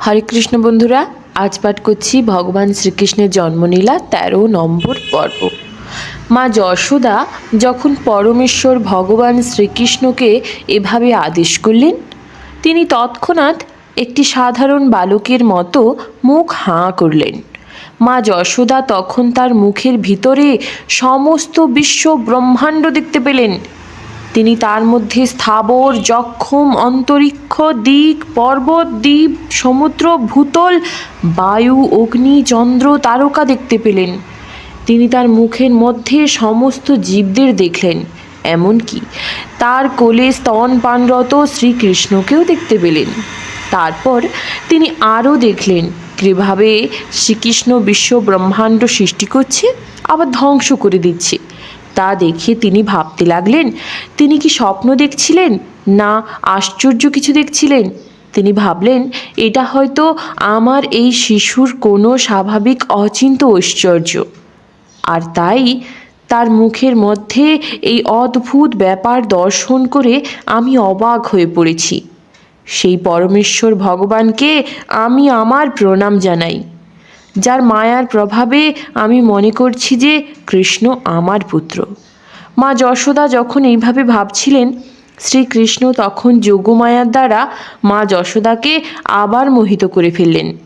হরে কৃষ্ণ বন্ধুরা, আজ পাঠ করছি ভগবান শ্রীকৃষ্ণের জন্মলীলা তেরো নম্বর পর্ব। মা যশোদা যখন পরমেশ্বর ভগবান শ্রীকৃষ্ণকে এভাবে আদেশ করলেন, তিনি তৎক্ষণাৎ একটি সাধারণ বালকের মতো মুখ হাঁ করলেন। মা যশোদা তখন তার মুখের ভিতরে সমস্ত বিশ্ব ব্রহ্মাণ্ড দেখতে পেলেন। তিনি তার মধ্যে স্থাবর যক্ষম অন্তরিক্ষ, দিক, পর্বত, দ্বীপ, সমুদ্র, ভূতল, বায়ু, অগ্নি, চন্দ্র, তারকা দেখতে পেলেন। তিনি তার মুখের মধ্যে সমস্ত জীবদের দেখলেন, এমনকি তার কোলে স্তনপানরত শ্রীকৃষ্ণকেও দেখতে পেলেন। তারপর তিনি আরও দেখলেন, কীভাবে শ্রীকৃষ্ণ বিশ্ব ব্রহ্মাণ্ড সৃষ্টি করছে, আবার ধ্বংস করে দিচ্ছে। তা দেখে তিনি ভাবতে লাগলেন, তিনি কি স্বপ্ন দেখছিলেন? না, আশ্চর্য কিছু দেখছিলেন। তিনি ভাবলেন, এটা হয়তো আমার এই শিশুর কোনো স্বাভাবিক অচিন্ত ঐশ্বর্য। আর তাই তার মুখের মধ্যে এই অদ্ভুত ব্যাপার দর্শন করে আমি অবাক হয়ে পড়েছি। সেই পরমেশ্বর ভগবানকে আমি আমার প্রণাম জানাই। যার মায়ার প্রভাবে আমি মনে করছি যে কৃষ্ণ আমার পুত্র। মা যশোদা যখন এইভাবে ভাবছিলেন, শ্রীকৃষ্ণ তখন যোগমায়ার দ্বারা মা যশোদাকে আবার মোহিত করে ফেললেন।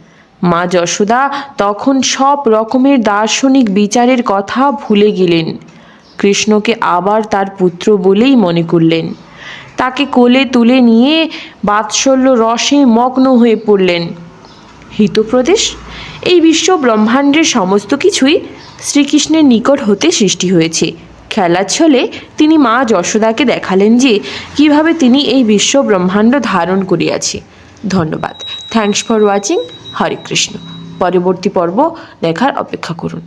মা যশোদা তখন সব রকমের দার্শনিক বিচারের কথা ভুলে গেলেন। কৃষ্ণকে আবার তার পুত্র বলেই মনে করলেন। তাকে কোলে তুলে নিয়ে বাৎসল্য রসে মগ্ন হয়ে পড়লেন। হিতপ্রদেশ এই বিশ্ব ব্রহ্মাণ্ডের সমস্ত কিছুই শ্রীকৃষ্ণের নিকট হতে সৃষ্টি হয়েছে। খেলার ছলে তিনি মা যশোদাকে দেখালেন যে কীভাবে তিনি এই বিশ্ব ব্রহ্মাণ্ড ধারণ করিয়াছে। ধন্যবাদ। Thanks for watching Hare Krishna. পরবর্তী পর্ব দেখার অপেক্ষা করুন।